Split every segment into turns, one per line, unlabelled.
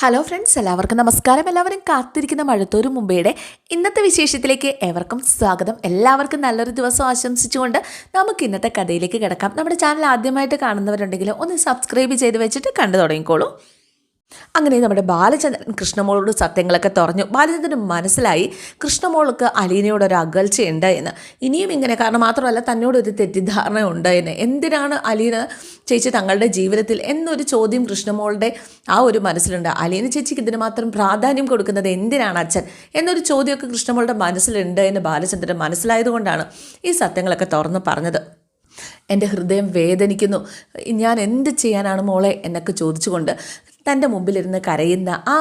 Hello friends എല്ലാവർക്കും നമസ്കാരം. എല്ലാവരും കാത്തിരിക്കുന്ന മഴത്തോരു മുംബൈയുടെ ഇന്നത്തെ വിശേഷത്തിലേക്ക് ഏവർക്കും സ്വാഗതം. എല്ലാവർക്കും നല്ലൊരു ദിവസം ആശംസിച്ചുകൊണ്ട് നമുക്ക് ഇന്നത്തെ കഥയിലേക്ക് കിടക്കാം. നമ്മുടെ ചാനൽ ആദ്യമായിട്ട് കാണുന്നവരുണ്ടെങ്കിൽ ഒന്ന് സബ്സ്ക്രൈബ് ചെയ്ത് വെച്ചിട്ട് കണ്ടു തുടങ്ങിക്കോളൂ. അങ്ങനെ നമ്മുടെ ബാലചന്ദ്രൻ കൃഷ്ണമോളോട് സത്യങ്ങളൊക്കെ തുറഞ്ഞു ബാലചന്ദ്രൻ മനസ്സിലായി കൃഷ്ണമോൾക്ക് അലീനയോട് ഒരു അകൽച്ചയുണ്ട് എന്ന്. ഇനിയും ഇങ്ങനെ കാരണം മാത്രമല്ല തന്നോട് ഒരു തെറ്റിദ്ധാരണ ഉണ്ട് എന്ന്. എന്തിനാണ് അലീന ചേച്ചി തങ്ങളുടെ ജീവിതത്തിൽ എന്നൊരു ചോദ്യം കൃഷ്ണമോളുടെ ആ ഒരു മനസ്സിലുണ്ട്. അലീന ചേച്ചിക്ക് ഇതിന് മാത്രം പ്രാധാന്യം കൊടുക്കുന്നത് എന്തിനാണ് അച്ഛൻ? എന്നൊരു ചോദ്യമൊക്കെ കൃഷ്ണമോളുടെ മനസ്സിലുണ്ട് എന്ന് ബാലചന്ദ്രൻ മനസ്സിലായതുകൊണ്ടാണ് ഈ സത്യങ്ങളൊക്കെ തുറന്ന് പറഞ്ഞത്. എന്റെ ഹൃദയം വേദനിക്കുന്നു. ഞാൻ എന്ത് ചെയ്യാനാണ് മോളെ? എന്നൊക്കെ ചോദിച്ചുകൊണ്ട് തന്റെ മുമ്പിലിരുന്ന് കരയുന്ന ആ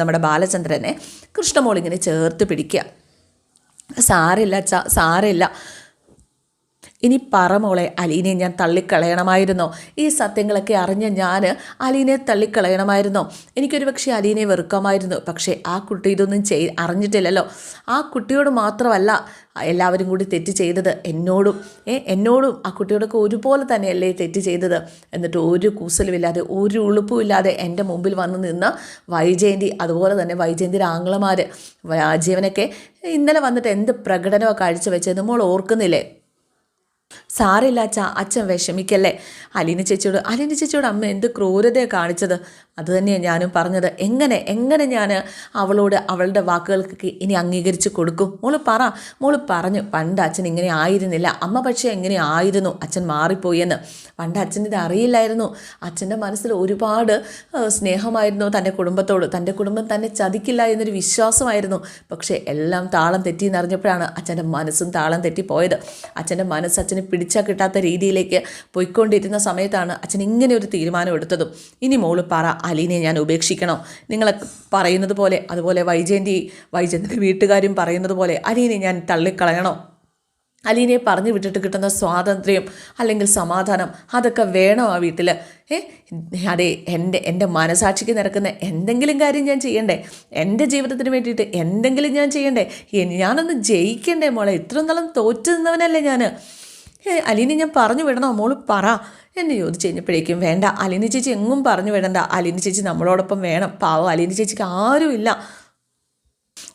നമ്മുടെ ബാലചന്ദ്രനെ കൃഷ്ണമോൾ ഇങ്ങനെ ചേർത്ത് പിടിക്കുക. സാറില്ല അച്ഛ സാരില്ല ഇനി പറമോളെ അലീനെ ഞാൻ തള്ളിക്കളയണമായിരുന്നോ. ഈ സത്യങ്ങളൊക്കെ അറിഞ്ഞ ഞാൻ അലീനെ തള്ളിക്കളയണമായിരുന്നോ. എനിക്കൊരു പക്ഷേ അലീനെ വെറുക്കാമായിരുന്നു. പക്ഷേ ആ കുട്ടി ഇതൊന്നും ചെയ് അറിഞ്ഞിട്ടില്ലല്ലോ. ആ കുട്ടിയോട് മാത്രമല്ല എല്ലാവരും കൂടി തെറ്റ് ചെയ്തത് എന്നോടും. ഏ എന്നോടും ആ കുട്ടിയോടൊക്കെ ഒരുപോലെ തന്നെയല്ലേ തെറ്റ് ചെയ്തത്. എന്നിട്ട് ഒരു കൂസലുമില്ലാതെ ഒരു ഉളുപ്പുമില്ലാതെ എന്റെ മുമ്പിൽ വന്ന് നിന്ന് വൈജയന്തി അതുപോലെ തന്നെ വൈജയന്തിയുടെ ആംഗ്ലമാർ ജീവനൊക്കെ ഇന്നലെ വന്നിട്ട് എന്ത് പ്രകടനമൊക്കെ കാഴ്ചവെച്ചത് മോൾ ഓർക്കുന്നില്ലേ? സാറില്ല അച്ഛ അച്ഛൻ വിഷമിക്കല്ലേ? അലീന ചേച്ചിയോട് അലീന ചേച്ചിയോട് അമ്മ എന്ത് ക്രൂരതയാണ് കാണിച്ചത്? അത് തന്നെയാണ് ഞാനും പറഞ്ഞത്. എങ്ങനെ എങ്ങനെ ഞാൻ അവളോട് അവളുടെ വാക്കുകൾക്ക് ഇനി അംഗീകരിച്ച് കൊടുക്കും? മോൾ പറ. മോൾ പറഞ്ഞു പണ്ട് അച്ഛൻ ഇങ്ങനെ ആയിരുന്നില്ല. അമ്മ പക്ഷേ എങ്ങനെ ആയിരുന്നു? അച്ഛൻ മാറിപ്പോയെന്ന്. പണ്ട് അച്ഛൻ ഇത് അറിയില്ലായിരുന്നു. അച്ഛന്റെ മനസ്സിൽ ഒരുപാട് സ്നേഹമായിരുന്നു തന്റെ കുടുംബത്തോട്. തന്റെ കുടുംബം തന്നെ ചതിക്കില്ല എന്നൊരു വിശ്വാസമായിരുന്നു. പക്ഷേ എല്ലാം താളം തെറ്റിയെന്നറിഞ്ഞപ്പോഴാണ് അച്ഛന്റെ മനസ്സും താളം തെറ്റിപ്പോയത്. അച്ഛന്റെ മനസ്സ് അച്ഛന് പിടിച്ചാൽ കിട്ടാത്ത രീതിയിലേക്ക് പോയിക്കൊണ്ടിരുന്ന സമയത്താണ് അച്ഛൻ ഇങ്ങനെ ഒരു തീരുമാനം എടുത്തതും. ഇനി മോൾ പറ അലീനെ ഞാൻ ഉപേക്ഷിക്കണോ? നിങ്ങൾ പറയുന്നത് പോലെ അതുപോലെ വൈജയന്തി വൈജയന്തിന്റെ വീട്ടുകാരും പറയുന്നത് പോലെ അലീനെ ഞാൻ തള്ളിക്കളയണോ? അലീനെ പറഞ്ഞു വിട്ടിട്ട് കിട്ടുന്ന സ്വാതന്ത്ര്യം അല്ലെങ്കിൽ സമാധാനം അതൊക്കെ വേണോ ആ വീട്ടിൽ ഏ അതെ എന്റെ എന്റെ മനസാക്ഷിക്ക് നിരക്കുന്ന എന്തെങ്കിലും കാര്യം ഞാൻ ചെയ്യണ്ടേ? എന്റെ ജീവിതത്തിന് വേണ്ടിയിട്ട് എന്തെങ്കിലും ഞാൻ ചെയ്യണ്ടേ? ഞാനൊന്ന് ജയിക്കണ്ടേ മോളെ? ഇത്രയും നാളും തോറ്റു നിന്നവനല്ലേ ഞാൻ അലീനെ ഞാൻ പറഞ്ഞു വിടണോ? മോൾ പറ. എന്ന് ചോദിച്ചു കഴിഞ്ഞപ്പോഴേക്കും വേണ്ട. അലീന ചേച്ചി എങ്ങും പറഞ്ഞു വിടണ്ട. അലീന ചേച്ചി നമ്മളോടൊപ്പം വേണം. പാവം അലീന ചേച്ചിക്ക് ആരുമില്ല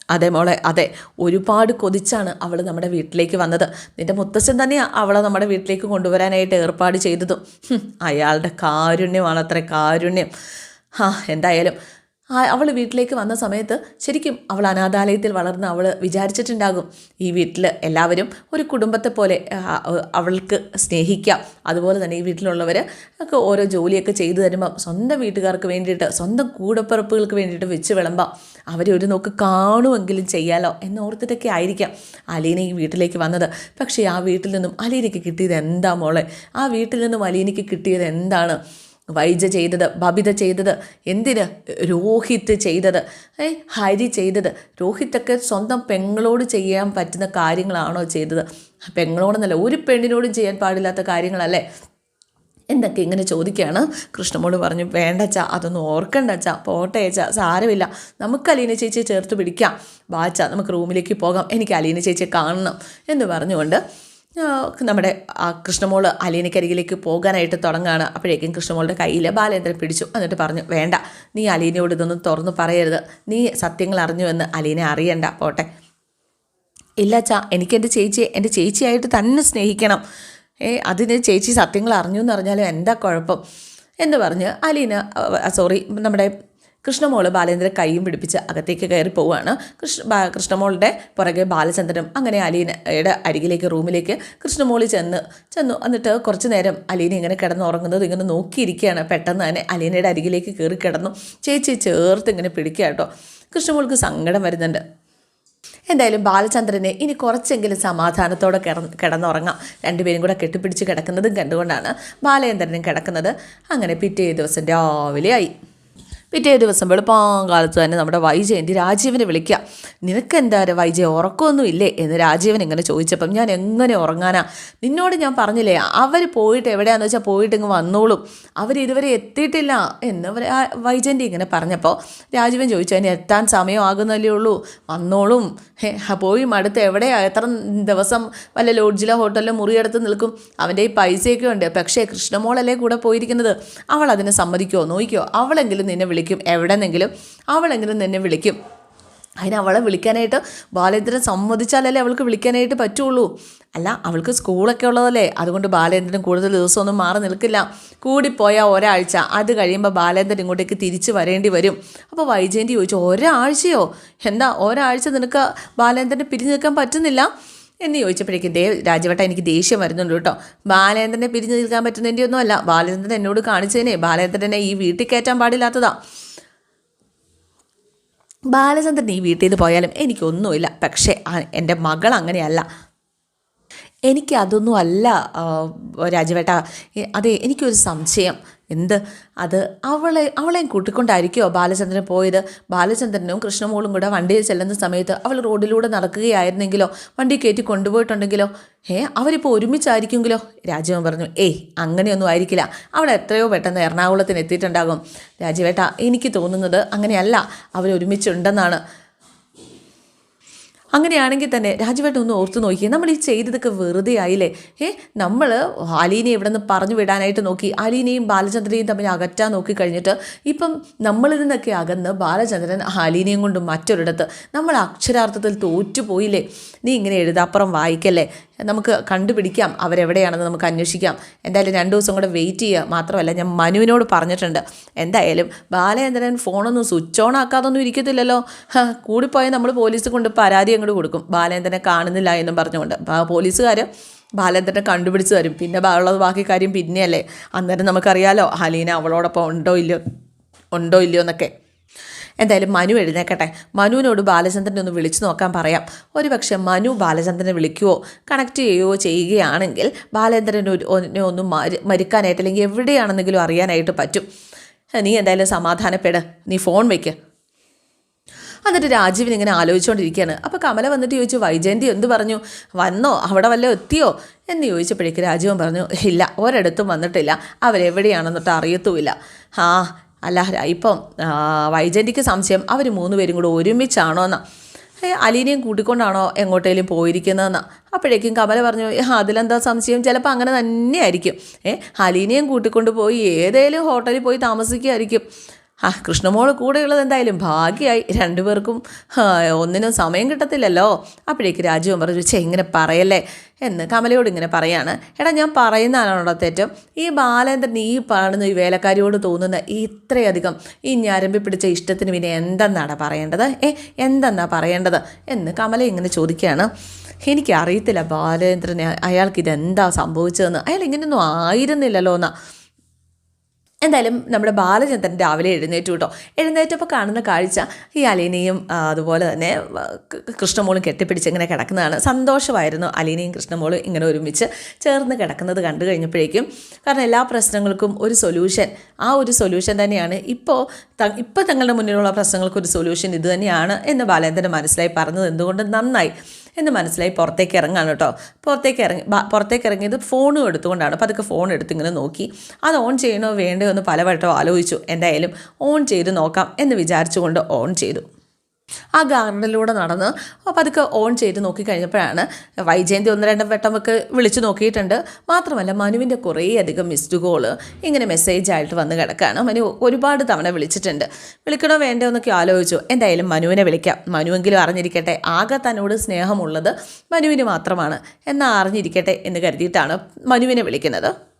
അതെ മോളെ അതെ. ഒരുപാട് കൊതിച്ചാണ് അവൾ നമ്മുടെ വീട്ടിലേക്ക് വന്നത്. നിന്റെ മുത്തശ്ശൻ തന്നെയാണ് അവളെ നമ്മുടെ വീട്ടിലേക്ക് കൊണ്ടുവരാനായിട്ട് ഏർപ്പാട് ചെയ്തതും. അയാളുടെ കാരുണ്യമാണ് അത്ര കാരുണ്യം. ആ എന്തായാലും അവൾ വീട്ടിലേക്ക് വന്ന സമയത്ത് ശരിക്കും അവൾ അനാഥാലയത്തിൽ വളർന്ന് അവൾ വിചാരിച്ചിട്ടുണ്ടാകും. ഈ വീട്ടിൽ എല്ലാവരും ഒരു കുടുംബത്തെ പോലെ അവൾക്ക് സ്നേഹിക്കാം. അതുപോലെ തന്നെ ഈ വീട്ടിലുള്ളവർ ഒക്കെ ഓരോ ജോലിയൊക്കെ ചെയ്തു തരുമ്പം സ്വന്തം വീട്ടുകാർക്ക് വേണ്ടിയിട്ട് സ്വന്തം കൂടപ്പിറപ്പുകൾക്ക് വേണ്ടിയിട്ട് വെച്ച് വിളമ്പാം. അവരെ ഒരു നോക്ക് കാണുമെങ്കിലും ചെയ്യാലോ എന്നോർത്തിട്ടൊക്കെ ആയിരിക്കാം അലീന ഈ വീട്ടിലേക്ക് വന്നത്. പക്ഷേ ആ വീട്ടിൽ നിന്നും അലീനയ്ക്ക് കിട്ടിയത് എന്താ മോളെ? ആ വീട്ടിൽ നിന്നും അലീനയ്ക്ക് കിട്ടിയത് എന്താണ്? വൈജ ചെയ്തത് ബബിത ചെയ്തത് എന്തിന് രോഹിത് ചെയ്തത്? ഏ ഹരി ചെയ്തത്. രോഹിത്തൊക്കെ സ്വന്തം പെങ്ങളോട് ചെയ്യാൻ പറ്റുന്ന കാര്യങ്ങളാണോ ചെയ്തത്? പെങ്ങളോടെന്നല്ല ഒരു പെണ്ണിനോടും ചെയ്യാൻ പാടില്ലാത്ത കാര്യങ്ങളല്ലേ? എന്തൊക്കെ ഇങ്ങനെ ചോദിക്കുകയാണ് കൃഷ്ണമോട് പറഞ്ഞു. വേണ്ട അച്ഛാ അതൊന്നും ഓർക്കണ്ട അച്ഛാ പോട്ടെ അച്ഛാ സാരമില്ല. നമുക്ക് അലീന ചേച്ചിയെ ചേർത്ത് പിടിക്കാം. വാച്ച നമുക്ക് റൂമിലേക്ക് പോകാം. എനിക്ക് അലീന ചേച്ചിയെ കാണണം എന്ന് പറഞ്ഞുകൊണ്ട് നമ്മുടെ കൃഷ്ണമോൾ അലീനക്കരികിലേക്ക് പോകാനായിട്ട് തുടങ്ങുകയാണ് അപ്പോഴേക്കും കൃഷ്ണമോളുടെ കയ്യിൽ ബാലേന്ദ്രൻ പിടിച്ചു. എന്നിട്ട് പറഞ്ഞു വേണ്ട നീ അലീനയോട് ഇതൊന്നും തുറന്ന് പറയരുത്. നീ സത്യങ്ങൾ അറിഞ്ഞു എന്ന് അലീനെ അറിയണ്ട. പോട്ടെ. ഇല്ല ചാ എനിക്ക് എന്റെ ചേച്ചിയെ എന്റെ ചേച്ചിയായിട്ട് തന്നെ സ്നേഹിക്കണം. ഏ അതിന് ചേച്ചി സത്യങ്ങൾ അറിഞ്ഞു എന്ന് പറഞ്ഞാലും എന്താ കുഴപ്പം? എന്ന് പറഞ്ഞ് അലീന സോറി നമ്മുടെ കൃഷ്ണമോൾ ബാലേന്ദ്രൻ കൈയും പിടിപ്പിച്ച് അകത്തേക്ക് കയറി പോവുകയാണ്. കൃഷ്ണ കൃഷ്ണമോളുടെ പുറകെ ബാലചന്ദ്രനും അങ്ങനെ അലീനയുടെ അരികിലേക്ക് റൂമിലേക്ക് കൃഷ്ണമോളി ചെന്ന് ചെന്നു. എന്നിട്ട് കുറച്ച് നേരം അലീന ഇങ്ങനെ കിടന്നുറങ്ങുന്നത് ഇങ്ങനെ നോക്കിയിരിക്കുകയാണ്. പെട്ടെന്ന് തന്നെ അലീനയുടെ അരികിലേക്ക് കയറി കിടന്നു. ചേച്ചി ചേർത്ത് ഇങ്ങനെ പിടിക്കുക കേട്ടോ. കൃഷ്ണമോൾക്ക് സങ്കടം വരുന്നുണ്ട്. എന്തായാലും ബാലചന്ദ്രനെ ഇനി കുറച്ചെങ്കിലും സമാധാനത്തോടെ കിട കിടന്നുറങ്ങാം. രണ്ടുപേരും കൂടെ കെട്ടിപ്പിടിച്ച് കിടക്കുന്നതും കണ്ടുകൊണ്ടാണ് ബാലചന്ദ്രനും കിടക്കുന്നത്. അങ്ങനെ പിറ്റേ ദിവസം രാവിലെ ആയി പിറ്റേ ദിവസം വെളുപ്പാങ്കാലത്ത് തന്നെ നമ്മുടെ വൈജയന്തി രാജീവനെ വിളിക്കുക നിനക്ക് എന്താ വൈജയ? ഉറക്കമൊന്നും ഇല്ലേ എന്ന് രാജീവൻ ഇങ്ങനെ ചോദിച്ചപ്പം ഞാൻ എങ്ങനെ ഉറങ്ങാനാ? നിന്നോട് ഞാൻ പറഞ്ഞില്ലേ അവർ പോയിട്ട് എവിടെയാണെന്ന് വെച്ചാൽ പോയിട്ട് ഇങ്ങ് വന്നോളും. അവർ ഇതുവരെ എത്തിയിട്ടില്ല. എന്ന് വൈജന്റെ ഇങ്ങനെ പറഞ്ഞപ്പോൾ രാജീവൻ ചോദിച്ചു അതിന് എത്താൻ സമയമാകുന്നല്ലേ ഉള്ളൂ? വന്നോളും. പോയി മടുത്ത് എവിടെയാ? എത്ര ദിവസം വല്ല ലോഡ്ജിലോ ഹോട്ടലിലോ മുറിയെടുത്ത് നിൽക്കും? അവന്റെ ഈ പൈസയൊക്കെ ഉണ്ട്. പക്ഷേ കൃഷ്ണമോളല്ലേ കൂടെ പോയിരിക്കുന്നത്? അവൾ അതിനെ സമ്മതിക്കുമോ നോക്കിയോ? അവളെങ്കിലും നിന്നെ വിളിക്കും വിളിക്കും. എവിടെന്നെങ്കിലും അവളെങ്കിലും നിന്നെ വിളിക്കും. അതിന് അവളെ വിളിക്കാനായിട്ട് ബാലേന്ദ്രൻ സമ്മതിച്ചാലല്ലേ അവൾക്ക് വിളിക്കാനായിട്ട് പറ്റുള്ളൂ. അല്ല അവൾക്ക് സ്കൂളൊക്കെ ഉള്ളതല്ലേ? അതുകൊണ്ട് ബാലേന്ദ്രൻ കൂടുതൽ ദിവസമൊന്നും മാറി നിൽക്കില്ല. കൂടിപ്പോയാൽ ഒരാഴ്ച. അത് കഴിയുമ്പോൾ ബാലേന്ദ്രൻ ഇങ്ങോട്ടേക്ക് തിരിച്ച് വരേണ്ടി വരും. അപ്പോൾ വൈജയന്തി ചോദിച്ചു ഒരാഴ്ചയോ? എന്താ? ഒരാഴ്ച നിനക്ക് ബാലേന്ദ്രനെ പിരിഞ്ഞു നിൽക്കാൻ പറ്റുന്നില്ല? എന്ന് ചോദിച്ചപ്പോഴേക്കും ദേവ് രാജവട്ട എനിക്ക് ദേഷ്യം വരുന്നുണ്ട് കേട്ടോ. ബാലേന്ദ്രനെ പിരിഞ്ഞു നിൽക്കാൻ പറ്റുന്നതിന്റെ ഒന്നും അല്ല ബാലേന്ദ്രൻ എന്നോട് കാണിച്ചതിനെ ബാലേന്ദ്രനെ ഈ വീട്ടിൽ കയറ്റാൻ പാടില്ലാത്തതാ. ബാലചന്ദ്രൻ ഈ വീട്ടിൽ നിന്ന് പോയാലും എനിക്കൊന്നുമില്ല. പക്ഷേ എന്റെ മകൾ അങ്ങനെയല്ല. എനിക്ക് അതൊന്നും അല്ല ആ, രാജവേട്ട. അതെ എനിക്കൊരു സംശയം. എന്ത്? അത് അവളെ അവളെയും കൂട്ടിക്കൊണ്ടായിരിക്കുമോ ബാലചന്ദ്രൻ പോയത്? ബാലചന്ദ്രനും കൃഷ്ണമോളും കൂടെ വണ്ടിയിൽ ചെല്ലുന്ന സമയത്ത് അവൾ റോഡിലൂടെ നടക്കുകയായിരുന്നെങ്കിലോ? വണ്ടി കയറ്റി കൊണ്ടുപോയിട്ടുണ്ടെങ്കിലോ? ഏ അവരിപ്പോൾ ഒരുമിച്ചായിരിക്കുമെങ്കിലോ? രാജീവൻ പറഞ്ഞു ഏയ് അങ്ങനെയൊന്നും ആയിരിക്കില്ല. അവൾ എത്രയോ പെട്ടെന്ന് എറണാകുളത്തിന് എത്തിയിട്ടുണ്ടാകും. രാജീവേട്ട എനിക്ക് തോന്നുന്നത് അങ്ങനെയല്ല. അവർ ഒരുമിച്ചുണ്ടെന്നാണ് അങ്ങനെയാണെങ്കിൽ തന്നെ രാജുവേട്ടൻ ഒന്ന് ഓർത്ത് നോക്കിയേ. നമ്മൾ ഈ ചെയ്തതൊക്കെ വെറുതെ ആയില്ലേ? ഏ നമ്മൾ അലീനെ ഇവിടെ നിന്ന് പറഞ്ഞു വിടാനായിട്ട് നോക്കി അലീനെയും ബാലചന്ദ്രനെയും തമ്മിൽ അകറ്റാൻ നോക്കി കഴിഞ്ഞിട്ട് ഇപ്പം നമ്മളിൽ നിന്നൊക്കെ അകന്ന് ബാലചന്ദ്രൻ അലീനെയും കൊണ്ട് മറ്റൊരിടത്ത്. നമ്മൾ അക്ഷരാർത്ഥത്തിൽ തോറ്റുപോയില്ലേ? നീ ഇങ്ങനെ എഴുതാപ്പുറം വായിക്കല്ലേ? നമുക്ക് കണ്ടുപിടിക്കാം അവരെവിടെയാണെന്ന് നമുക്ക് അന്വേഷിക്കാം. എന്തായാലും രണ്ട് ദിവസം കൂടെ വെയിറ്റ് ചെയ്യുക മാത്രമല്ല ഞാൻ മനുവിനോട് പറഞ്ഞിട്ടുണ്ട്. എന്തായാലും ബാലചന്ദ്രൻ ഫോണൊന്നും സ്വിച്ച് ഓൺ ആക്കാതൊന്നും ഇരിക്കത്തില്ലല്ലോ. കൂടിപ്പോയാൽ നമ്മൾ പോലീസ് കൊണ്ട് പരാതി അങ്ങോട്ട് കൊടുക്കും. ബാലചന്ദ്രനെ കാണുന്നില്ല എന്നും പറഞ്ഞുകൊണ്ട്. പോലീസുകാർ ബാലചന്ദ്രനെ കണ്ടുപിടിച്ച് തരും. പിന്നെ ഉള്ളത് ബാക്കി കാര്യം പിന്നെയല്ലേ. അന്നേരം നമുക്കറിയാലോ ഹലീന അവളോടൊപ്പം ഉണ്ടോ ഇല്ലയോ ഉണ്ടോ ഇല്ലയോ എന്നൊക്കെ. എന്തായാലും മനു എഴുന്നേക്കട്ടെ. മനുവിനോട് ബാലചന്ദ്രനെ ഒന്ന് വിളിച്ചു നോക്കാൻ പറയാം. ഒരു പക്ഷേ മനു ബാലചന്ദ്രനെ വിളിക്കുവോ കണക്ട് ചെയ്യുകയോ ചെയ്യുകയാണെങ്കിൽ ബാലചന്ദ്രൻ ഒന്നെ ഒന്ന് മരി മരിക്കാനായിട്ട് അല്ലെങ്കിൽ എവിടെയാണെന്നെങ്കിലും അറിയാനായിട്ട് പറ്റും. നീ എന്തായാലും സമാധാനപ്പെട്. നീ ഫോൺ വയ്ക്ക് എന്നിട്ട് രാജീവൻ ഇങ്ങനെ ആലോചിച്ചുകൊണ്ടിരിക്കുകയാണ് അപ്പോൾ കമല വന്നിട്ട് ചോദിച്ചു വൈജയന്തി എന്ത് പറഞ്ഞു? വന്നോ? അവിടെ വല്ല എത്തിയോ? എന്ന് ചോദിച്ചപ്പോഴേക്ക് രാജീവൻ പറഞ്ഞു ഇല്ല ഒരിടത്തും വന്നിട്ടില്ല. അവരെവിടെയാണെന്നിട്ട് അറിയത്തുമില്ല. ആ അല്ല ഇപ്പം വൈജന്റിക്ക് സംശയം അവർ മൂന്ന് പേരും കൂടെ ഒരുമിച്ചാണോ എന്നാ. അലീനെയും കൂട്ടിക്കൊണ്ടാണോ എങ്ങോട്ടേലും പോയിരിക്കുന്നതെന്ന്. അപ്പോഴേക്കും കമല പറഞ്ഞു "ആ, അതിലെന്താ സംശയം? ചിലപ്പോൾ അങ്ങനെ തന്നെയായിരിക്കും. ഏ അലീനയും കൂട്ടിക്കൊണ്ട് പോയി ഏതേലും ഹോട്ടലിൽ പോയി താമസിക്കുകയായിരിക്കും ആ കൃഷ്ണമോൾ കൂടെയുള്ളത് എന്തായാലും ഭാഗ്യമായി രണ്ടുപേർക്കും ഒന്നിനും സമയം കിട്ടത്തില്ലല്ലോ. അപ്പോഴേക്ക് രാജുവൻ പറഞ്ഞു ചേ ഇങ്ങനെ പറയല്ലേ? എന്ന് കമലയോട് ഇങ്ങനെ പറയാണ്. എടാ ഞാൻ പറയുന്നതാണോ തെറ്റും? ഈ ബാലേന്ദ്രൻ ഈ പാടുന്ന ഈ വേലക്കാരിയോട് തോന്നുന്ന ഇത്രയധികം ഈ ഞരമ്പി പിടിച്ച ഇഷ്ടത്തിന് പിന്നെ എന്തെന്നാണ് പറയേണ്ടത്? ഏ എന്തെന്നാ പറയേണ്ടത്? എന്ന് കമല ഇങ്ങനെ ചോദിക്കുകയാണ്. എനിക്കറിയത്തില്ല ബാലേന്ദ്രനെ. അയാൾക്ക് ഇതെന്താ സംഭവിച്ചതെന്ന്? അയാൾ ഇങ്ങനെയൊന്നും ആയിരുന്നില്ലല്ലോ എന്നാ എന്തായാലും നമ്മുടെ ബാലചന്ദ്രൻ രാവിലെ എഴുന്നേറ്റു കേട്ടോ. എഴുന്നേറ്റപ്പോൾ കാണുന്ന കാഴ്ച ഈ അലീനയും അതുപോലെ തന്നെ കൃഷ്ണമോളും കെട്ടിപ്പിടിച്ച് ഇങ്ങനെ കിടക്കുന്നതാണ്. സന്തോഷമായിരുന്നു അലീനയും കൃഷ്ണമോളും ഇങ്ങനെ ഒരുമിച്ച് ചേർന്ന് കിടക്കുന്നത് കണ്ടു കഴിഞ്ഞപ്പോഴേക്കും. കാരണം എല്ലാ പ്രശ്നങ്ങൾക്കും ഒരു സൊല്യൂഷൻ ആ ഒരു സൊല്യൂഷൻ തന്നെയാണ് ഇപ്പോൾ ഇപ്പോൾ തങ്ങളുടെ മുന്നിലുള്ള പ്രശ്നങ്ങൾക്ക് ഒരു സൊല്യൂഷൻ ഇതുതന്നെയാണ് എന്ന് ബാലേന്ദ്രൻ മനസ്സിലായി പറഞ്ഞത്. എന്തുകൊണ്ട് നന്നായി? എന്ന് മനസ്സിലായി പുറത്തേക്ക് ഇറങ്ങാണ് കേട്ടോ. പുറത്തേക്ക് ഇറങ്ങി പുറത്തേക്ക് ഇറങ്ങിയത് ഫോണും എടുത്തുകൊണ്ടാണ്. അപ്പോൾ അതൊക്കെ ഫോൺ എടുത്ത് ഇങ്ങനെ നോക്കി. അത് ഓൺ ചെയ്യണോ വേണ്ടോ എന്ന് പലവട്ടം ആലോചിച്ചു. എന്തായാലും ഓൺ ചെയ്ത് നോക്കാം എന്ന് വിചാരിച്ചുകൊണ്ട് ഓൺ ചെയ്തു. ആ ഗാർഡനിലൂടെ നടന്ന് അപ്പോൾ അതൊക്കെ ഓൺ ചെയ്ത് നോക്കിക്കഴിഞ്ഞപ്പോഴാണ് വൈജയന്തി ഒന്ന് രണ്ട് വട്ടം ഒക്കെ വിളിച്ചു നോക്കിയിട്ടുണ്ട്. മാത്രമല്ല മനുവിന്റെ കുറേയധികം മിസ്ഡ് കോൾ ഇങ്ങനെ മെസ്സേജ് ആയിട്ട് വന്ന് കിടക്കുകയാണ് മനു ഒരുപാട് തവണ വിളിച്ചിട്ടുണ്ട്. വിളിക്കണോ വേണ്ടോ എന്നൊക്കെ ആലോചിച്ചു. എന്തായാലും മനുവിനെ വിളിക്കാം. മനുവെങ്കിലും അറിഞ്ഞിരിക്കട്ടെ. ആകെ തന്നോട് സ്നേഹമുള്ളത് മനുവിന് മാത്രമാണ്. എന്നാൽ അറിഞ്ഞിരിക്കട്ടെ എന്ന് കരുതിയിട്ടാണ് മനുവിനെ വിളിക്കുന്നത്.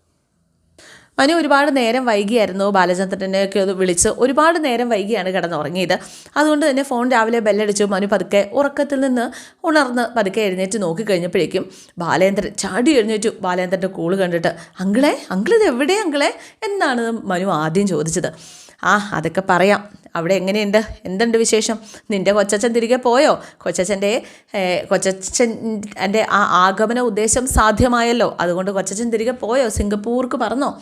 മനു ഒരുപാട് നേരം വൈകിയായിരുന്നു ബാലചന്ദ്രനെയൊക്കെ ഒന്ന് വിളിച്ച് ഒരുപാട് നേരം വൈകിയാണ് കിടന്നുറങ്ങിയത്. അതുകൊണ്ട് തന്നെ ഫോൺ രാവിലെ ബെല്ലടിച്ചു. മനു പതുക്കെ ഉറക്കത്തിൽ നിന്ന് ഉണർന്ന് പതുക്കെ എഴുന്നേറ്റ് നോക്കി കഴിഞ്ഞപ്പോഴേക്കും ബാലേന്ദ്രൻ ചാടി എഴുന്നേറ്റു. ബാലേന്ദ്രന്റെ കൂൾ കണ്ടിട്ട് അങ്കിളെ അങ്കിളിത് എവിടെ അങ്കിളെ? എന്നാണ് മനു ആദ്യം ചോദിച്ചത്. ആ അതൊക്കെ പറയാം. അവിടെ എങ്ങനെയുണ്ട്? എന്തുണ്ട് വിശേഷം? നിന്റെ കൊച്ചച്ഛൻ തിരികെ പോയോ? കൊച്ചച്ഛന്റെ കൊച്ചച്ഛൻ എന്റെ ആ ആഗമന ഉദ്ദേശം സാധ്യമായല്ലോ. അതുകൊണ്ട് കൊച്ചച്ഛൻ തിരികെ പോയോ? സിംഗപ്പൂർക്ക് പറഞ്ഞോ?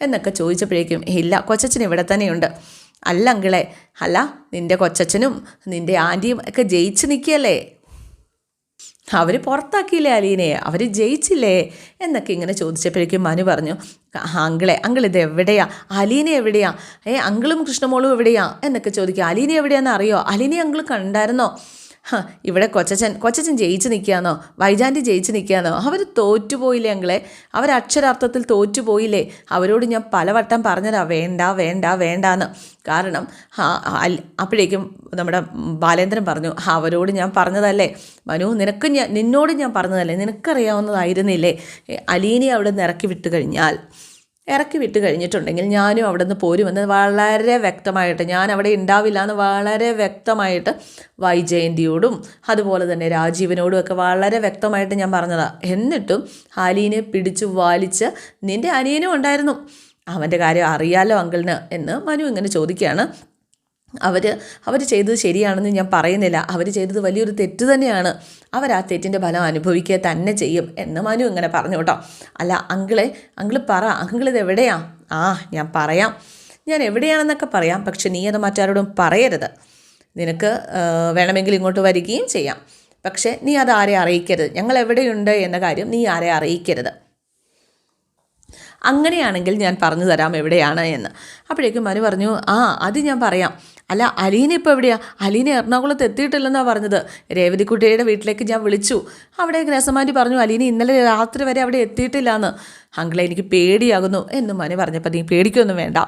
എന്നൊക്കെ ചോദിച്ചപ്പോഴേക്കും ഇല്ല കൊച്ചച്ഛൻ ഇവിടെ തന്നെയുണ്ട്. അല്ല അങ്കിളെ അല്ല നിന്റെ കൊച്ചച്ഛനും നിന്റെ ആന്റിയും ഒക്കെ ജയിച്ച് നിൽക്കുകയല്ലേ? അവർ പുറത്താക്കിയില്ലേ അലീനയെ? അവർ ജയിച്ചില്ലേ? എന്നൊക്കെ ഇങ്ങനെ ചോദിച്ചപ്പോഴേക്കും മനു പറഞ്ഞു അങ്കിളെ അങ്കിൾ ഇത് എവിടെയാ? അലീന എവിടെയാ? ഏ അങ്കിളും കൃഷ്ണമോളും എവിടെയാ? എന്നൊക്കെ ചോദിക്കുക അലീന എവിടെയാണെന്ന് അറിയോ? അലീനെ അങ്കിൾ കണ്ടായിരുന്നോ? ഇവിടെ കൊച്ചച്ചൻ കൊച്ചച്ചൻ ജയിച്ച് നിൽക്കുകയാണോ? വൈജാന്റി ജയിച്ച് നിൽക്കുകയാണോ? അവർ തോറ്റുപോയില്ലേ അങ്ങളെ അവർ അക്ഷരാർത്ഥത്തിൽ തോറ്റുപോയില്ലേ? അവരോട് ഞാൻ പലവട്ടം പറഞ്ഞതാ വേണ്ട വേണ്ട വേണ്ടാന്ന്. കാരണം ആ, അപ്പോഴേക്കും നമ്മുടെ ബാലേന്ദ്രൻ പറഞ്ഞു അവരോട് ഞാൻ പറഞ്ഞതല്ലേ? മനു നിനക്ക് ഞാൻ നിന്നോട് ഞാൻ പറഞ്ഞതല്ലേ? നിനക്കറിയാവുന്നതായിരുന്നില്ലേ? അലീനെ അവിടെ നിന്ന് ഇറക്കി വിട്ട് കഴിഞ്ഞാൽ ഇറക്കി വിട്ട് കഴിഞ്ഞിട്ടുണ്ടെങ്കിൽ ഞാനും അവിടെ നിന്ന് പോരുമെന്ന് വളരെ വ്യക്തമായിട്ട് ഞാൻ അവിടെ ഉണ്ടാവില്ല എന്ന് വളരെ വ്യക്തമായിട്ട് വൈജയന്തിയോടും അതുപോലെ തന്നെ രാജീവനോടും ഒക്കെ വളരെ വ്യക്തമായിട്ട് ഞാൻ പറഞ്ഞതാണ് എന്നിട്ടും ഹാലീനെ പിടിച്ചു വാലിച്ച് നിന്റെ അനിയനും ഉണ്ടായിരുന്നു. അവന്റെ കാര്യം അറിയാലോ അങ്കിളിന് എന്ന് മനു ഇങ്ങനെ ചോദിക്കുകയാണ്. അവർ അവർ ചെയ്തത് ശരിയാണെന്ന് ഞാൻ പറയുന്നില്ല. അവർ ചെയ്തത് വലിയൊരു തെറ്റ് തന്നെയാണ്. അവർ ആ തെറ്റിന്റെ ഫലം അനുഭവിക്കുക തന്നെ ചെയ്യും എന്ന് മനു ഇങ്ങനെ പറഞ്ഞു കേട്ടോ. അല്ല അങ്കിളെ അങ്കിൾ പറ. അങ്കിളിത് എവിടെയാ? ആ ഞാൻ പറയാം. ഞാൻ എവിടെയാണെന്നൊക്കെ പറയാം. പക്ഷെ നീ അത് മറ്റാരോടും പറയരുത്. നിനക്ക് വേണമെങ്കിൽ ഇങ്ങോട്ട് വരികയും ചെയ്യാം. പക്ഷേ നീ അത് ആരെ അറിയിക്കരുത്? ഞങ്ങൾ എവിടെയുണ്ട് എന്ന കാര്യം നീ ആരെ അറിയിക്കരുത്. അങ്ങനെയാണെങ്കിൽ ഞാൻ പറഞ്ഞു തരാം എവിടെയാണ് എന്ന്. അപ്പോഴേക്കും മനു പറഞ്ഞു ആ അത് ഞാൻ പറയാം. അല്ല അലീന ഇപ്പോൾ എവിടെയാണ് അലീന എറണാകുളത്ത് എത്തിയിട്ടില്ലെന്നാണ് പറഞ്ഞത്. രേവതിക്കുട്ടിയുടെ വീട്ടിലേക്ക് ഞാൻ വിളിച്ചു. അവിടെ ഗ്രസമാന്റി പറഞ്ഞു അലീന ഇന്നലെ രാത്രി വരെ അവിടെ എത്തിയിട്ടില്ല എന്ന് അങ്കിളെ എനിക്ക് പേടിയാകുന്നു. എന്ന് മനു പറഞ്ഞപ്പോൾ നീ പേടിക്കൊന്നും വേണ്ട.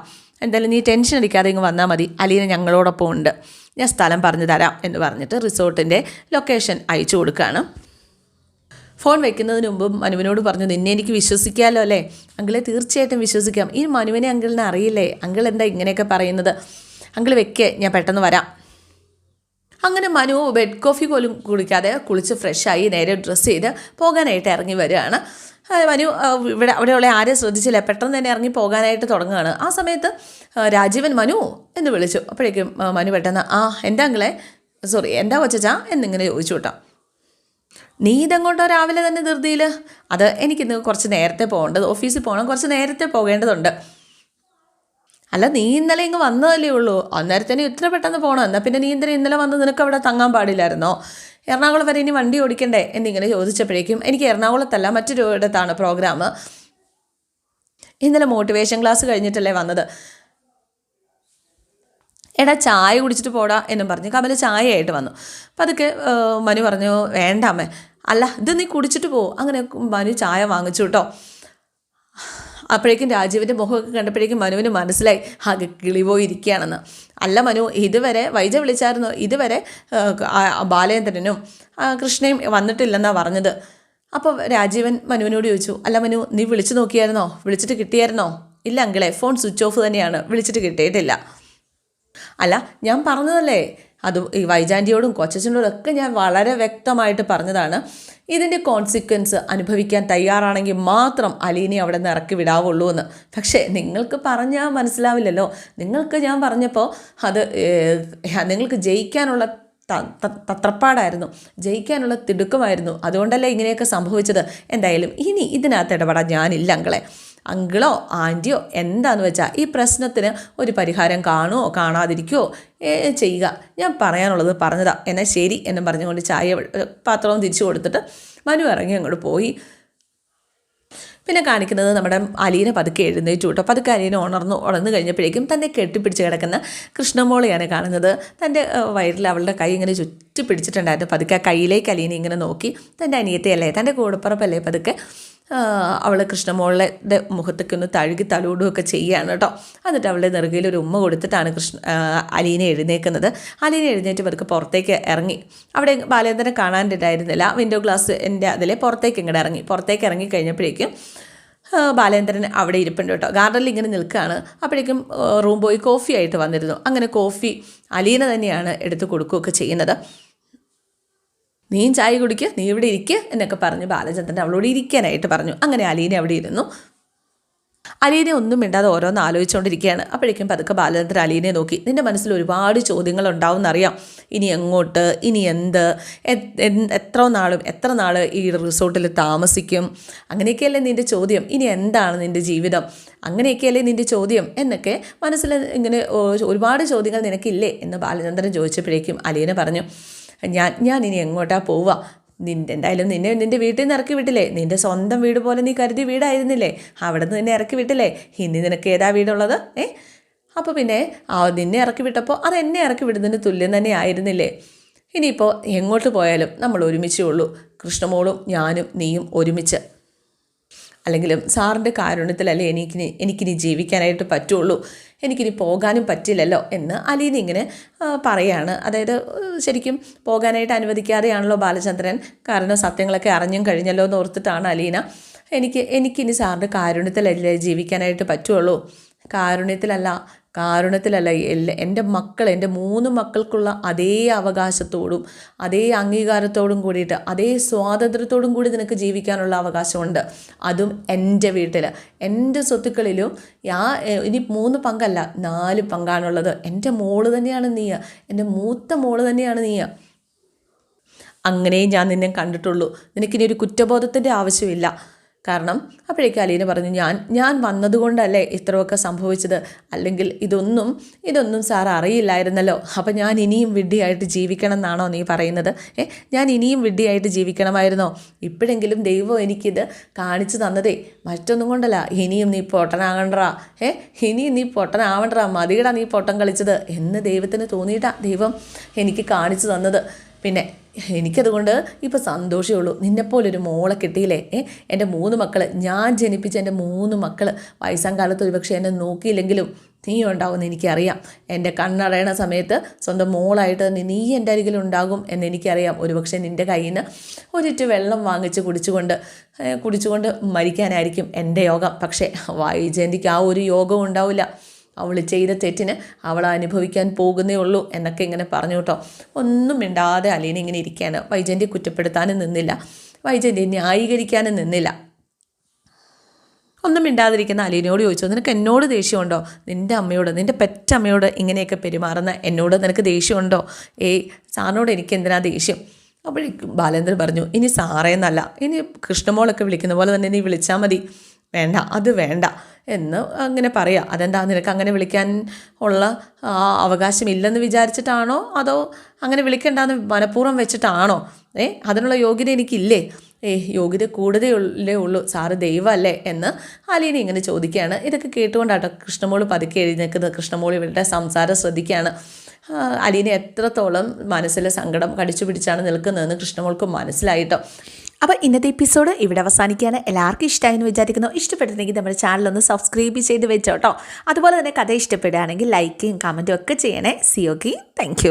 എന്തായാലും നീ ടെൻഷൻ അടിക്കാതെ ഇങ്ങ് വന്നാൽ മതി. അലീന ഞങ്ങളോടൊപ്പം ഉണ്ട് ഞാൻ സ്ഥലം പറഞ്ഞു തരാം. എന്ന് പറഞ്ഞിട്ട് റിസോർട്ടിന്റെ ലൊക്കേഷൻ അയച്ചു കൊടുക്കുകയാണ് ഫോൺ വെക്കുന്നതിന് മുമ്പ് മനുവിനോട് പറഞ്ഞു നിന്നെ എനിക്ക് വിശ്വസിക്കാമല്ലോ അല്ലേ? അങ്കിളെ തീർച്ചയായിട്ടും വിശ്വസിക്കാം. ഈ മനുവിനെ അങ്കിളിനെ അറിയില്ലേ? അങ്കിൾ എന്താ ഇങ്ങനെയൊക്കെ പറയുന്നത്? അങ്കിൾ വെക്കേ ഞാൻ പെട്ടെന്ന് വരാം. അങ്ങനെ മനു ബെഡ് കോഫി പോലും കുടിക്കാതെ കുളിച്ച് ഫ്രഷായി നേരെ ഡ്രസ്സ് ചെയ്ത് പോകാനായിട്ട് ഇറങ്ങി വരികയാണ്. മനു ഇവിടെ അവിടെയുള്ള ആരെയും ശ്രദ്ധിച്ചില്ല. പെട്ടെന്ന് തന്നെ ഇറങ്ങി പോകാനായിട്ട് തുടങ്ങുകയാണ്. ആ സമയത്ത് രാജീവൻ മനു എന്ന് വിളിച്ചു. അപ്പോഴേക്കും മനു പെട്ടെന്ന് ആ എന്താ അങ്കിളെ? സോറി എന്താ കൊച്ചാ എന്നിങ്ങനെ ചോദിച്ചു കേട്ടോ. നീ ഇതെങ്ങോട്ടോ രാവിലെ തന്നെ ധൃതിയിൽ അത് എനിക്കിന്ന് കുറച്ച് നേരത്തെ പോകേണ്ടത് ഓഫീസിൽ പോകണം കുറച്ച് നേരത്തെ പോകേണ്ടതുണ്ട്. അല്ല നീ ഇന്നലെ ഇങ്ങ് വന്നതല്ലേ ഉള്ളൂ. അന്നേരത്തേന് ഇത്ര പെട്ടെന്ന് പോകണം എന്നാൽ പിന്നെ നീ ഇന്നലെ ഇന്നലെ വന്ന് നിനക്ക് അവിടെ തങ്ങാൻ പാടില്ലായിരുന്നോ? എറണാകുളം വരെ ഇനി വണ്ടി ഓടിക്കണ്ടേ? എന്നിങ്ങനെ ചോദിച്ചപ്പോഴേക്കും എനിക്ക് എറണാകുളത്തല്ല മറ്റൊരു ഇടത്താണ് പ്രോഗ്രാം. ഇന്നലെ മോട്ടിവേഷൻ ക്ലാസ് കഴിഞ്ഞിട്ടല്ലേ വന്നത്. എടാ ചായ കുടിച്ചിട്ട് പോടാ എന്നും പറഞ്ഞ്. കമല ചായയായിട്ട് വന്നു. അപ്പം അതൊക്കെ മനു പറഞ്ഞു വേണ്ട അമ്മേ. അല്ല ഇത് നീ കുടിച്ചിട്ട് പോ. അങ്ങനെ മനു ചായ വാങ്ങിച്ചു കേട്ടോ. അപ്പോഴേക്കും രാജീവിന്റെ മുഖമൊക്കെ കണ്ടപ്പോഴേക്കും മനുവിന് മനസ്സിലായി ആകെ കിളി പോയിരിക്കുകയാണെന്ന് അല്ല മനു ഇതുവരെ വൈജ വിളിച്ചായിരുന്നു. ഇതുവരെ ബാലേന്ദ്രനും കൃഷ്ണയും വന്നിട്ടില്ലെന്നാണ് പറഞ്ഞത്. അപ്പോൾ രാജീവൻ മനുവിനോട് ചോദിച്ചു അല്ല മനു നീ വിളിച്ചു നോക്കിയായിരുന്നോ? വിളിച്ചിട്ട് കിട്ടിയായിരുന്നോ? ഇല്ല അങ്കിളെ ഫോൺ സ്വിച്ച് ഓഫ് തന്നെയാണ്. വിളിച്ചിട്ട് കിട്ടിയിട്ടില്ല. അല്ല ഞാൻ പറഞ്ഞതല്ലേ? അത് ഈ വൈജാന്റിയോടും കൊച്ചച്ചനോടും ഒക്കെ ഞാൻ വളരെ വ്യക്തമായിട്ട് പറഞ്ഞതാണ്. ഇതിന്റെ കോൺസിക്വൻസ് അനുഭവിക്കാൻ തയ്യാറാണെങ്കിൽ മാത്രം അലീനെ അവിടെ നിന്ന് ഇറക്കി വിടാവുള്ളൂ എന്ന്. പക്ഷേ നിങ്ങൾക്ക് പറഞ്ഞാൽ മനസ്സിലാവില്ലല്ലോ. നിങ്ങൾക്ക് ഞാൻ പറഞ്ഞപ്പോൾ അത് നിങ്ങൾക്ക് ജയിക്കാനുള്ള തത്രപ്പാടായിരുന്നു. ജയിക്കാനുള്ള തിടുക്കമായിരുന്നു. അതുകൊണ്ടല്ലേ ഇങ്ങനെയൊക്കെ സംഭവിച്ചത്. എന്തായാലും ഇനി ഇതിനകത്ത് ഇടപെടാൻ ഞാനില്ല അങ്കളെ. അങ്കിളോ ആന്റിയോ എന്താന്ന് വെച്ചാൽ ഈ പ്രശ്നത്തിന് ഒരു പരിഹാരം കാണുമോ കാണാതിരിക്കുമോ ചെയ്യുക. ഞാൻ പറയാനുള്ളത് പറഞ്ഞതാ. എന്നാൽ ശരി എന്നും പറഞ്ഞുകൊണ്ട് ചായ പാത്രവും തിരിച്ചു കൊടുത്തിട്ട് മനു ഇറങ്ങി അങ്ങോട്ട് പോയി. പിന്നെ കാണിക്കുന്നത് നമ്മുടെ അലീനെ പതുക്കെ എഴുന്നേറ്റു കേട്ടോ. പതുക്കെ അലീനെ ഉണർന്നു. ഉണർന്നു കഴിഞ്ഞപ്പോഴേക്കും തന്നെ കെട്ടിപ്പിടിച്ച് കിടക്കുന്ന കൃഷ്ണമോളെയാണ് കാണുന്നത്. തന്റെ വയറിൽ അവളുടെ കൈ ഇങ്ങനെ ചുറ്റി പിടിച്ചിട്ടുണ്ടായിരുന്നു പതുക്കെ ആ കയ്യിലേക്ക് അലീനെ ഇങ്ങനെ നോക്കി. തന്റെ അനിയത്തെയല്ലേ? തന്റെ കൂടപ്പുറപ്പല്ലേ? പതുക്കെ അവൾ കൃഷ്ണമോളുടെ മുഖത്തേക്ക് ഒന്ന് തഴുകി തലോടുകയൊക്കെ ചെയ്യുകയാണ് കേട്ടോ. എന്നിട്ട് അവളുടെ നെറുകയിൽ ഒരു ഉമ്മ കൊടുത്തിട്ടാണ് കൃഷ്ണ അലീനെ എഴുന്നേക്കുന്നത്. അലീന എഴുന്നേറ്റ് പതുക്കെ പുറത്തേക്ക് ഇറങ്ങി. അവിടെ ബാലേന്ദ്രനെ കാണാനുണ്ടായിരുന്നില്ല വിൻഡോ ഗ്ലാസ് എന്റെ അതിലെ പുറത്തേക്ക് ഇങ്ങോട്ട് ഇറങ്ങി. പുറത്തേക്ക് ഇറങ്ങി കഴിഞ്ഞപ്പോഴേക്കും ബാലേന്ദ്രൻ അവിടെ ഇരിപ്പുണ്ട് കേട്ടോ. ഗാർഡനിൽ ഇങ്ങനെ നിൽക്കുകയാണ്. അപ്പോഴേക്കും റൂം ബോയ് കോഫി ആയിട്ട് വന്നിരുന്നു. അങ്ങനെ കോഫി അലീന തന്നെയാണ് എടുത്ത് കൊടുക്കുകയൊക്കെ ചെയ്യുന്നത്. നീയും ചായ കുടിക്കുക നീ ഇവിടെ ഇരിക്കുക എന്നൊക്കെ പറഞ്ഞു ബാലചന്ദ്രൻ. അവളോട് ഇരിക്കാനായിട്ട് പറഞ്ഞു. അങ്ങനെ അലീനെ അവിടെ ഇരുന്നു. അലീനെ ഒന്നും മിണ്ടാതെ ഓരോന്ന് ആലോചിച്ചുകൊണ്ടിരിക്കുകയാണ്. അപ്പോഴേക്കും പതുക്കെ ബാലചന്ദ്രൻ അലീനെ നോക്കി. നിന്റെ മനസ്സിൽ ഒരുപാട് ചോദ്യങ്ങൾ ഉണ്ടാവുമെന്നറിയാം ഇനി എങ്ങോട്ട്? ഇനി എന്ത്? എത്ര നാളും എത്ര നാൾ ഈ റിസോർട്ടിൽ താമസിക്കും? അങ്ങനെയൊക്കെയല്ലേ നിന്റെ ചോദ്യം. ഇനി എന്താണ് നിന്റെ ജീവിതം? അങ്ങനെയൊക്കെയല്ലേ നിന്റെ ചോദ്യം? എന്നൊക്കെ മനസ്സിൽ ഇങ്ങനെ ഒരുപാട് ചോദ്യങ്ങൾ നിനക്കില്ലേ? എന്ന് ബാലചന്ദ്രൻ ചോദിച്ചപ്പോഴേക്കും അലീന പറഞ്ഞു. ഞാൻ ഞാൻ ഇനി എങ്ങോട്ടാ പോവുക? നിന്റെ എന്തായാലും നിന്നെ നിന്റെ വീട്ടിൽ നിന്ന് ഇറക്കി വിട്ടില്ലേ? നിന്റെ സ്വന്തം വീട് പോലെ നീ കരുതി വീടായിരുന്നില്ലേ? അവിടെ നിന്ന് നിന്നെ ഇറക്കി വിട്ടില്ലേ? ഇനി നിനക്ക് ഏതാ വീടുള്ളത്? ഏ? അപ്പോൾ പിന്നെ ആ നിന്നെ ഇറക്കി വിട്ടപ്പോൾ അത് എന്നെ ഇറക്കി വിടുന്നതിന് തുല്യം തന്നെ ആയിരുന്നില്ലേ? ഇനിയിപ്പോൾ എങ്ങോട്ട് പോയാലും നമ്മൾ ഒരുമിച്ചേ ഉള്ളൂ. കൃഷ്ണമോളും ഞാനും നീയും ഒരുമിച്ച്. അല്ലെങ്കിലും സാറിന്റെ കാരുണ്യത്തിലല്ലേ എനിക്കിനി എനിക്കിനി ജീവിക്കാനായിട്ട് പറ്റുള്ളൂ. എനിക്കിനി പോകാനും പറ്റില്ലല്ലോ എന്ന് അലീന ഇങ്ങനെ പറയാണ്. അതായത് ശരിക്കും പോകാനായിട്ട് അനുവദിക്കാതെയാണല്ലോ ബാലചന്ദ്രൻ കാരണം സത്യങ്ങളൊക്കെ അറിഞ്ഞും കഴിഞ്ഞല്ലോ എന്ന് ഓർത്തിട്ടാണ് അലീന. എനിക്ക് എനിക്കിനി സാറിന്റെ കാരുണ്യത്തിലല്ലേ ജീവിക്കാനായിട്ട് പറ്റുള്ളൂ. കാരുണ്യത്തിലല്ല കാരുണ്യത്തിലല്ല എല്ലാ എന്റെ മക്കൾ എന്റെ മൂന്ന് മക്കൾക്കുള്ള അതേ അവകാശത്തോടും അതേ അംഗീകാരത്തോടും കൂടിയിട്ട് അതേ സ്വാതന്ത്ര്യത്തോടും കൂടി നിനക്ക് ജീവിക്കാനുള്ള അവകാശമുണ്ട്. അതും എന്റെ വീട്ടിൽ എന്റെ സ്വത്തുക്കളിലും ആ ഇനി മൂന്ന് പങ്കല്ല നാല് പങ്കാണുള്ളത്. എന്റെ മോൾ തന്നെയാണ് നീ എന്റെ മൂത്ത മോൾ തന്നെയാണ് നീ അങ്ങനെയും ഞാൻ നിന്നെ കണ്ടിട്ടുള്ളൂ. നിനക്കിനി ഒരു കുറ്റബോധത്തിന്റെ ആവശ്യമില്ല. കാരണം അപ്പോഴേക്ക് അലീന പറഞ്ഞു ഞാൻ ഞാൻ വന്നതുകൊണ്ടല്ലേ ഇത്രയൊക്കെ സംഭവിച്ചത്? അല്ലെങ്കിൽ ഇതൊന്നും ഇതൊന്നും സാർ അറിയില്ലായിരുന്നല്ലോ. അപ്പം ഞാൻ ഇനിയും വിഡ്ഢിയായിട്ട് ജീവിക്കണം എന്നാണോ നീ പറയുന്നത്? ഏ ഞാൻ ഇനിയും വിഡ്ഢിയായിട്ട് ജീവിക്കണമായിരുന്നോ? ഇപ്പോഴെങ്കിലും ദൈവം എനിക്കിത് കാണിച്ചു തന്നതേ. മറ്റൊന്നും കൊണ്ടല്ല. ഇനിയും നീ പൊട്ടനാകണ്ടറാ ഏ ഇനിയും നീ പൊട്ടനാവണ്ടറാ മതികടാ നീ പൊട്ടം കളിച്ചത്. എന്ന് ദൈവത്തിന് തോന്നിയിട്ടാ ദൈവം എനിക്ക് കാണിച്ചു തന്നത്. പിന്നെ എനിക്കതുകൊണ്ട് ഇപ്പോൾ സന്തോഷമേ ഉള്ളൂ. നിന്നെപ്പോലൊരു മോളെ കിട്ടിയില്ലേ? ഏ എന്റെ മൂന്ന് മക്കൾ ഞാൻ ജനിപ്പിച്ച എന്റെ മൂന്ന് മക്കൾ വയസ്സാം കാലത്ത് ഒരുപക്ഷെ എന്നെ നോക്കിയില്ലെങ്കിലും നീ ഉണ്ടാവുമെന്ന് എനിക്കറിയാം. എന്റെ കണ്ണടയണ സമയത്ത് സ്വന്തം മോളായിട്ട് തന്നെ നീ എന്റെ അരികിൽ ഉണ്ടാകും എന്ന് എനിക്കറിയാം. ഒരുപക്ഷെ നിന്റെ കയ്യിൽ നിന്ന് ഒരിറ്റ് വെള്ളം വാങ്ങിച്ച് കുടിച്ചുകൊണ്ട് കുടിച്ചുകൊണ്ട് മരിക്കാനായിരിക്കും എന്റെ യോഗം. പക്ഷേ വൈജയന്തിക്ക് ആ ഒരു യോഗം ഉണ്ടാവില്ല. അവൾ ചെയ്ത തെറ്റിന് അവൾ അനുഭവിക്കാൻ പോകുന്നേ ഉള്ളൂ എന്നൊക്കെ ഇങ്ങനെ പറഞ്ഞു കേട്ടോ. ഒന്നും മിണ്ടാതെ അലീന ഇങ്ങനെ ഇരിക്കുകയാണ് വൈജയന്തി കുറ്റപ്പെടുത്താനും നിന്നില്ല. വൈജയന്തി ന്യായീകരിക്കാനും നിന്നില്ല. ഒന്നും മിണ്ടാതിരിക്കുന്ന അലീനയോട് ചോദിച്ചു നിനക്ക് എന്നോട് ദേഷ്യമുണ്ടോ? നിന്റെ അമ്മയോട് നിന്റെ പെറ്റമ്മയോട് ഇങ്ങനെയൊക്കെ പെരുമാറുന്ന എന്നോട് നിനക്ക് ദേഷ്യമുണ്ടോ? ഏയ് സാറിനോട് എനിക്ക് എന്തിനാ ദേഷ്യം? അപ്പോഴേക്കും ബാലേന്ദ്രൻ പറഞ്ഞു ഇനി സാറേന്നല്ല ഇനി കൃഷ്ണമോളൊക്കെ വിളിക്കുന്ന പോലെ തന്നെ നീ വിളിച്ചാൽ മതി. വേണ്ട അത് വേണ്ട എന്ന് അങ്ങനെ പറയാം. അതെന്താ നിനക്ക് അങ്ങനെ വിളിക്കാൻ ഉള്ള അവകാശമില്ലെന്ന് വിചാരിച്ചിട്ടാണോ? അതോ അങ്ങനെ വിളിക്കേണ്ടെന്ന് മനഃപൂർവം വെച്ചിട്ടാണോ? ഏ അതിനുള്ള യോഗ്യത എനിക്കില്ലേ? ഏ യോഗ്യത കൂടുതലേ ഉള്ളൂ. സാറ് ദൈവമല്ലേ എന്ന് അലീന ഇങ്ങനെ ചോദിക്കുകയാണ് ഇതൊക്കെ കേട്ടുകൊണ്ടാട്ടോ കൃഷ്ണമോൾ പതുക്കെ എഴുന്നേക്കുന്നത്. കൃഷ്ണമോൾ ഇവരുടെ സംസാരം ശ്രദ്ധിക്കുകയാണ് അലീന എത്രത്തോളം മനസ്സിലെ സങ്കടം കടിച്ചു പിടിച്ചാണ് നിൽക്കുന്നതെന്ന് കൃഷ്ണമോൾക്കും മനസ്സിലായിട്ടോ. അപ്പോൾ ഇന്നത്തെ എപ്പിസോഡ് ഇവിടെ അവസാനിക്കുകയാണ്. എല്ലാവർക്കും ഇഷ്ടമായെന്ന് വിചാരിക്കുന്നു. ഇഷ്ടപ്പെട്ടിട്ടുണ്ടെങ്കിൽ നമ്മുടെ ചാനലൊന്ന് സബ്സ്ക്രൈബ് ചെയ്ത് വെച്ചോട്ടോ അതുപോലെ തന്നെ കഥ ഇഷ്ടപ്പെടുകയാണെങ്കിൽ ലൈക്കും കമന്റും ഒക്കെ ചെയ്യണേ. C okay thank